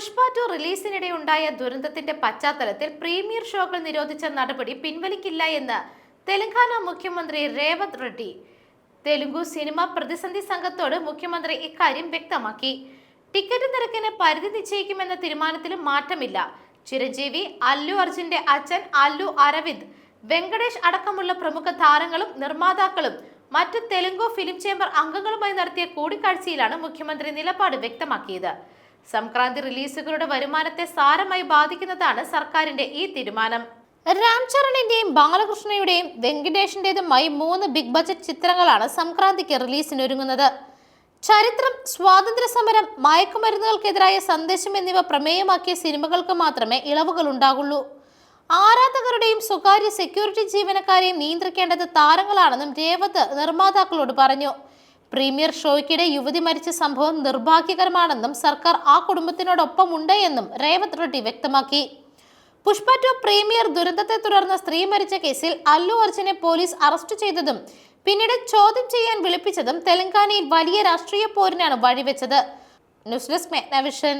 Pushpa to റിലീസിനിടെ ഉണ്ടായ ദുരന്തത്തിന്റെ പശ്ചാത്തലത്തിൽ പ്രീമിയർ ഷോകൾ നിരോധിച്ച നടപടി പിൻവലിക്കില്ല എന്ന് തെലങ്കാന മുഖ്യമന്ത്രി രേവത് റെഡ്ഡി. തെലുങ്കു സിനിമ പ്രതിസന്ധി സംഘത്തോട് മുഖ്യമന്ത്രി ഇക്കാര്യം വ്യക്തമാക്കി. ടിക്കറ്റ് നിരക്കിന് പരിധി നിശ്ചയിക്കുമെന്ന തീരുമാനത്തിലും മാറ്റമില്ല. ചിരഞ്ജീവി അല്ലു അർജുന്റെ അച്ഛൻ അല്ലു അരവിന്ദ് വെങ്കടേഷ് അടക്കമുള്ള പ്രമുഖ താരങ്ങളും നിർമ്മാതാക്കളും മറ്റ് തെലുങ്കു ഫിലിം ചേംബർ അംഗങ്ങളുമായി നടത്തിയ കൂടിക്കാഴ്ചയിലാണ് മുഖ്യമന്ത്രി നിലപാട് വ്യക്തമാക്കിയത്. സംക്രാന്തി റിലീസുകളുടെ വരുമാനത്തെ സാരമായി ബാധിക്കുന്നതാണ് സർക്കാരിന്റെ ഈ തീരുമാനം. രാം ചരണിന്റെയും ബാലകൃഷ്ണയുടെയും വെങ്കടേഷിന്റേതുമായി മൂന്ന് ബിഗ് ബജറ്റ് ചിത്രങ്ങളാണ് സംക്രാന്തിക്ക് റിലീസിനൊരുങ്ങുന്നത്. ചരിത്രം സ്വാതന്ത്ര്യ സമരം മയക്കുമരുന്നുകൾക്കെതിരായ സന്ദേശം എന്നിവ പ്രമേയമാക്കിയ സിനിമകൾക്ക് മാത്രമേ ഇളവുകൾ ഉണ്ടാകുള്ളൂ ആരാധകരുടെയും സ്വകാര്യ സെക്യൂരിറ്റി ജീവനക്കാരെയും നിയന്ത്രിക്കേണ്ടത് താരങ്ങളാണെന്നും രേവത്ത് നിർമ്മാതാക്കളോട് പറഞ്ഞു. പ്രീമിയർ ഷോയ്ക്കിടെ യുവതി മരിച്ച സംഭവം നിർഭാഗ്യകരമാണെന്നും സർക്കാർ ആ കുടുംബത്തിനോടൊപ്പമുണ്ട് എന്നും രേവത് റെഡ്ഡി വ്യക്തമാക്കി. പുഷ്പ ടു പ്രീമിയർ ദുരന്തത്തെ തുടർന്ന് സ്ത്രീ മരിച്ച കേസിൽ അല്ലു അർജുനെ പോലീസ് അറസ്റ്റ് ചെയ്തതും പിന്നീട് ചോദ്യം ചെയ്യാൻ വിളിപ്പിച്ചതും തെലങ്കാനയിൽ വലിയ രാഷ്ട്രീയ പോരിനാണ് വഴിവെച്ചത്. News desk മെഗ്നവിഷൻ